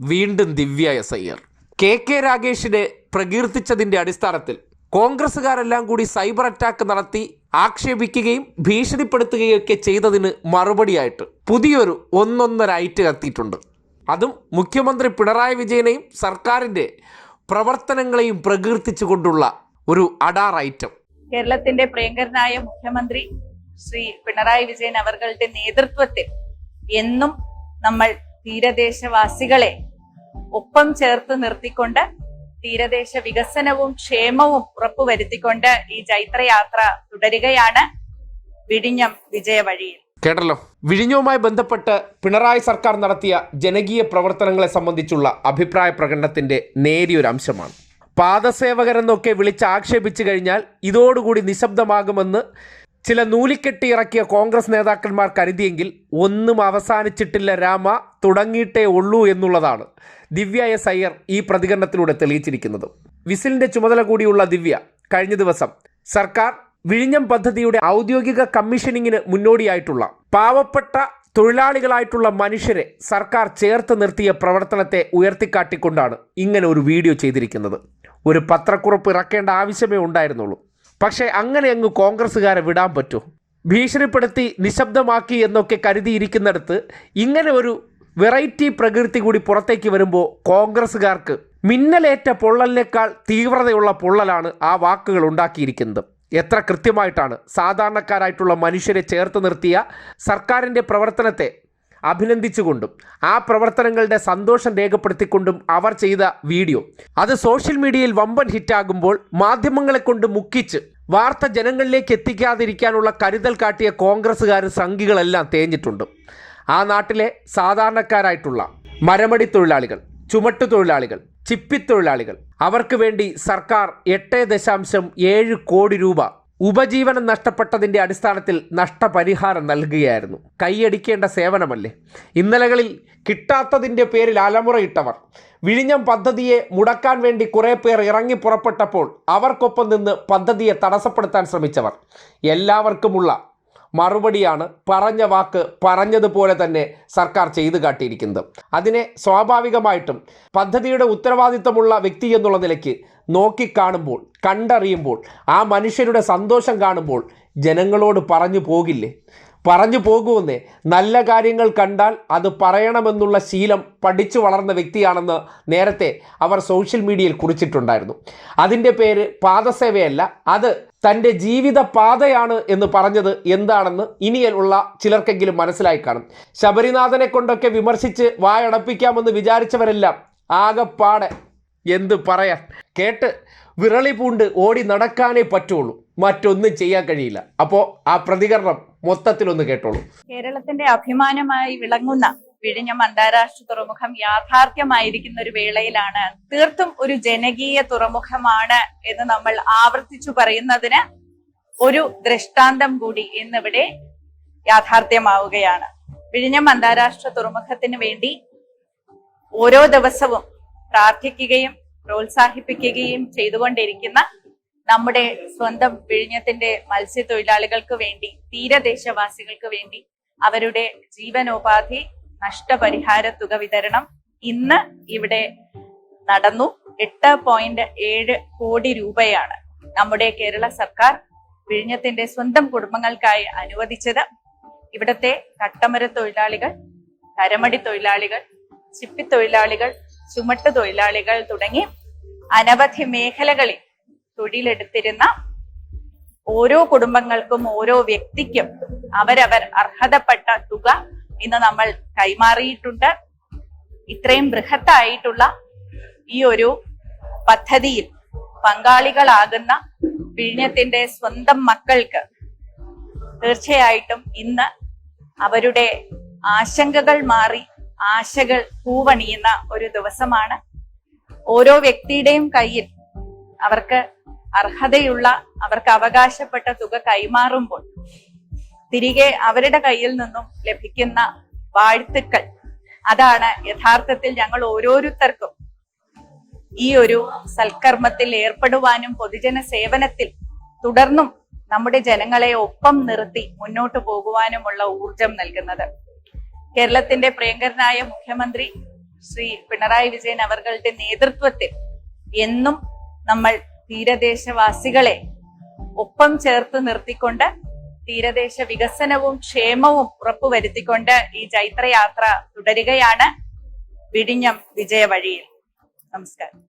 വീണ്ടും Divya S Iyer K K രാഗേഷിനെ പ്രകീർത്തിച്ചതിന്റെ അടിസ്ഥാനത്തിൽ കോൺഗ്രസ്സുകാരെല്ലാം കൂടി സൈബർ അറ്റാക്ക് നടത്തി ആക്ഷേപിക്കുകയും ഭീഷണിപ്പെടുത്തുകയും ഒക്കെ ചെയ്തതിന് മറുപടിയായിട്ട് പുതിയൊരു ഒന്നൊന്നര ഐറ്റ് കത്തിയിട്ടുണ്ട്. അതും മുഖ്യമന്ത്രി പിണറായി വിജയനെയും സർക്കാരിന്റെ പ്രവർത്തനങ്ങളെയും പ്രകീർത്തിച്ചുകൊണ്ടുള്ള ഒരു അഡാർ ഐറ്റം. കേരളത്തിന്റെ പ്രിയങ്കരനായ മുഖ്യമന്ത്രി ശ്രീ പിണറായി വിജയൻ അവരുടെ നേതൃത്വത്തിൽ എന്നും നമ്മൾ തീരദേശവാസികളെ ഒപ്പം ചേർത്ത് നിർത്തിക്കൊണ്ട് തീരദേശ വികസനവും ക്ഷേമവും ഉറപ്പുവരുത്തിക്കൊണ്ട് ഈ ജൈത്രയാത്ര തുടരുകയാണ് വിഴിഞ്ഞം വിജയവഴിയിൽ കേട്ടല്ലോ. വിഴിഞ്ഞവുമായി ബന്ധപ്പെട്ട് പിണറായി സർക്കാർ നടത്തിയ ജനകീയ പ്രവർത്തനങ്ങളെ സംബന്ധിച്ചുള്ള അഭിപ്രായ പ്രകടനത്തിന്റെ നേരിയൊരു അംശമാണ് പാദസേവകരെന്നൊക്കെ വിളിച്ച് ആക്ഷേപിച്ചു കഴിഞ്ഞാൽ ഇതോടുകൂടി നിശബ്ദമാകുമെന്ന് ചില നൂലിക്കെട്ടി ഇറക്കിയ കോൺഗ്രസ് നേതാക്കന്മാർ കരുതിയെങ്കിൽ ഒന്നും അവസാനിച്ചിട്ടില്ല രാമ തുടങ്ങിയിട്ടേ ഉള്ളൂ എന്നുള്ളതാണ്. ദിവ്യ എസ് അയ്യർ ഈ പ്രതികരണത്തിലൂടെ തെളിയിച്ചിരിക്കുന്നത്. വിസിലിന്റെ ചുമതല കൂടിയുള്ള ദിവ്യ കഴിഞ്ഞ ദിവസം സർക്കാർ വിഴിഞ്ഞം പദ്ധതിയുടെ ഔദ്യോഗിക കമ്മീഷനിങ്ങിന് മുന്നോടിയായിട്ടുള്ള പാവപ്പെട്ട തൊഴിലാളികളായിട്ടുള്ള മനുഷ്യരെ സർക്കാർ ചേർത്ത് നിർത്തിയ പ്രവർത്തനത്തെ ഉയർത്തിക്കാട്ടിക്കൊണ്ടാണ് ഇങ്ങനെ ഒരു വീഡിയോ ചെയ്തിരിക്കുന്നത്. ഒരു പത്രക്കുറിപ്പ് ഇറക്കേണ്ട ആവശ്യമേ ഉണ്ടായിരുന്നുള്ളൂ. പക്ഷേ അങ്ങനെ അങ്ങ് കോൺഗ്രസ്സുകാരെ വിടാൻ പറ്റുമോ ഭീഷണിപ്പെടുത്തി നിശബ്ദമാക്കി എന്നൊക്കെ കരുതിയിരിക്കുന്നിടത്ത് ഇങ്ങനെ ഒരു വെറൈറ്റി പ്രകൃതി കൂടി പുറത്തേക്ക് വരുമ്പോൾ കോൺഗ്രസ്സുകാർക്ക് മിന്നലേറ്റ പൊള്ളലിനേക്കാൾ തീവ്രതയുള്ള പൊള്ളലാണ് ആ വാക്കുകൾ ഉണ്ടാക്കിയിരിക്കുന്നത്. എത്ര കൃത്യമായിട്ടാണ് സാധാരണക്കാരായിട്ടുള്ള മനുഷ്യരെ ചേർത്ത് നിർത്തിയ സർക്കാരിന്റെ പ്രവർത്തനത്തെ അഭിനന്ദിച്ചുകൊണ്ടും ആ പ്രവർത്തനങ്ങളുടെ സന്തോഷം രേഖപ്പെടുത്തിക്കൊണ്ടും അവർ ചെയ്ത വീഡിയോ. അത് സോഷ്യൽ മീഡിയയിൽ വമ്പൻ ഹിറ്റാകുമ്പോൾ മാധ്യമങ്ങളെ കൊണ്ട് മുക്കിച്ച് വാർത്ത ജനങ്ങളിലേക്ക് എത്തിക്കാതിരിക്കാനുള്ള കരുതൽ കാട്ടിയ കോൺഗ്രസ്സുകാർ സംഘികളെല്ലാം തേഞ്ഞിട്ടുണ്ട്. ആ നാട്ടിലെ സാധാരണക്കാരായിട്ടുള്ള മരമടി തൊഴിലാളികൾ ചുമട്ടു തൊഴിലാളികൾ ചിപ്പിത്തൊഴിലാളികൾ അവർക്ക് വേണ്ടി സർക്കാർ എട്ട് ദശാംശം ഏഴ് കോടി രൂപ ഉപജീവനം നഷ്ടപ്പെട്ടതിന്റെ അടിസ്ഥാനത്തിൽ നഷ്ടപരിഹാരം നൽകുകയായിരുന്നു. കൈയടിക്കേണ്ട സേവനമല്ലേ? ഇന്നലകളിൽ കിട്ടാത്തതിന്റെ പേരിൽ അലമുറയിട്ടവർ വിഴിഞ്ഞം പദ്ധതിയെ മുടക്കാൻ വേണ്ടി കുറേ പേർ ഇറങ്ങി പുറപ്പെട്ടപ്പോൾ അവർക്കൊപ്പം നിന്ന് പദ്ധതിയെ തടസ്സപ്പെടുത്താൻ ശ്രമിച്ചവർ. എല്ലാവർക്കുമുള്ള മറുപടിയാണ് പറഞ്ഞ വാക്ക് പറഞ്ഞതുപോലെ തന്നെ സർക്കാർ ചെയ്തു കാട്ടിയിരിക്കുന്നത്. അതിനെ സ്വാഭാവികമായിട്ടും പദ്ധതിയുടെ ഉത്തരവാദിത്തമുള്ള വ്യക്തി എന്നുള്ള നിലയ്ക്ക് നോക്കിക്കാണുമ്പോൾ കണ്ടറിയുമ്പോൾ ആ മനുഷ്യരുടെ സന്തോഷം കാണുമ്പോൾ ജനങ്ങളോട് പറഞ്ഞു പോകില്ലേ? പറഞ്ഞു പോകുമെന്നേ. നല്ല കാര്യങ്ങൾ കണ്ടാൽ അത് പറയണമെന്നുള്ള ശീലം പഠിച്ചു വളർന്ന വ്യക്തിയാണെന്ന് നേരത്തെ അവർ സോഷ്യൽ മീഡിയയിൽ കുറിച്ചിട്ടുണ്ടായിരുന്നു. അതിന്റെ പേര് പാദസേവയല്ല അത് തന്റെ ജീവിത പാതയാണ് എന്ന് പറഞ്ഞത് എന്താണെന്ന് ഇനിയുള്ള ചിലർക്കെങ്കിലും മനസ്സിലായി കാണും. ശബരിനാഥനെ കൊണ്ടൊക്കെ വിമർശിച്ച് വായടപ്പിക്കാമെന്ന് വിചാരിച്ചവരെല്ലാം ആകെപ്പാടെ എന്ത് പറയാൻ? കേട്ട് വിരളി പൂണ്ട് ഓടി നടക്കാനേ പറ്റുള്ളൂ. മറ്റൊന്നും ചെയ്യാൻ കഴിയില്ല. അപ്പോൾ ആ പ്രതികരണം മൊത്തത്തിലൊന്ന് കേട്ടോളൂ. കേരളത്തിന്റെ അഭിമാനമായി വിളങ്ങുന്ന വിഴിഞ്ഞം അന്താരാഷ്ട്ര തുറമുഖം യാഥാർത്ഥ്യമായിരിക്കുന്ന ഒരു വേളയിലാണ്. തീർത്തും ഒരു ജനകീയ തുറമുഖമാണ് എന്ന് നമ്മൾ ആവർത്തിച്ചു പറയുന്നതിന് ഒരു ദൃഷ്ടാന്തം കൂടി ഇന്നിവിടെ യാഥാർത്ഥ്യമാവുകയാണ്. വിഴിഞ്ഞം അന്താരാഷ്ട്ര തുറമുഖത്തിന് വേണ്ടി ഓരോ ദിവസവും പ്രാർത്ഥിക്കുകയും പ്രോത്സാഹിപ്പിക്കുകയും ചെയ്തുകൊണ്ടിരിക്കുന്ന നമ്മുടെ സ്വന്തം വിഴിഞ്ഞത്തിന്റെ മത്സ്യത്തൊഴിലാളികൾക്ക് വേണ്ടി തീരദേശവാസികൾക്ക് വേണ്ടി അവരുടെ ജീവനോപാധി നഷ്ടപരിഹാര തുക വിതരണം ഇന്ന് ഇവിടെ നടന്നു. എട്ട് പോയിന്റ് ഏഴ് കോടി രൂപയാണ് നമ്മുടെ കേരള സർക്കാർ വിഴിഞ്ഞത്തിന്റെ സ്വന്തം കുടുംബങ്ങൾക്കായി അനുവദിച്ചത്. ഇവിടത്തെ കട്ടമര തൊഴിലാളികൾ കരമടി തൊഴിലാളികൾ ചിപ്പിത്തൊഴിലാളികൾ ചുമട്ട് തൊഴിലാളികൾ തുടങ്ങി അനവധി മേഖലകളിൽ തൊഴിലെടുത്തിരുന്ന ഓരോ കുടുംബങ്ങൾക്കും ഓരോ വ്യക്തിക്കും അവരവർ അർഹതപ്പെട്ട തുക ഇന്ന് നമ്മൾ കൈമാറിയിട്ടുണ്ട്. ഇത്രയും ബൃഹത്തായിട്ടുള്ള ഈ ഒരു പദ്ധതിയിൽ പങ്കാളികളാകുന്ന വിഴിഞ്ഞത്തിന്റെ സ്വന്തം മക്കൾക്ക് തീർച്ചയായിട്ടും ഇന്ന് അവരുടെ ആശങ്കകൾ മാറി ആശകൾ പൂവണിയുന്ന ഒരു ദിവസമാണ്. ഓരോ വ്യക്തിയുടെയും കയ്യിൽ അവർക്ക് അർഹതയുള്ള അവർക്ക് അവകാശപ്പെട്ട തുക കൈമാറുമ്പോൾ തിരികെ അവരുടെ കയ്യിൽ നിന്നും ലഭിക്കുന്ന വാഴ്ത്തുക്കൾ. അതാണ് യഥാർത്ഥത്തിൽ ഞങ്ങൾ ഓരോരുത്തർക്കും ഈ ഒരു സൽക്കർമ്മത്തിൽ ഏർപ്പെടുവാനും പൊതുജന സേവനത്തിൽ തുടർന്നും നമ്മുടെ ജനങ്ങളെ ഒപ്പം നിർത്തി മുന്നോട്ട് പോകുവാനുമുള്ള ഊർജം നൽകുന്നത്. കേരളത്തിന്റെ പ്രിയങ്കരനായ മുഖ്യമന്ത്രി ശ്രീ പിണറായി വിജയൻ അവർകളുടെ നേതൃത്വത്തിൽ എന്നും നമ്മൾ തീരദേശവാസികളെ ഒപ്പം ചേർത്ത് നിർത്തിക്കൊണ്ട് തീരദേശ വികസനവും ക്ഷേമവും ഉറപ്പുവരുത്തിക്കൊണ്ട് ഈ ചൈത്രയാത്ര തുടരുകയാണ്. വിഴിഞ്ഞം വിജയവഴിയിൽ. നമസ്കാരം.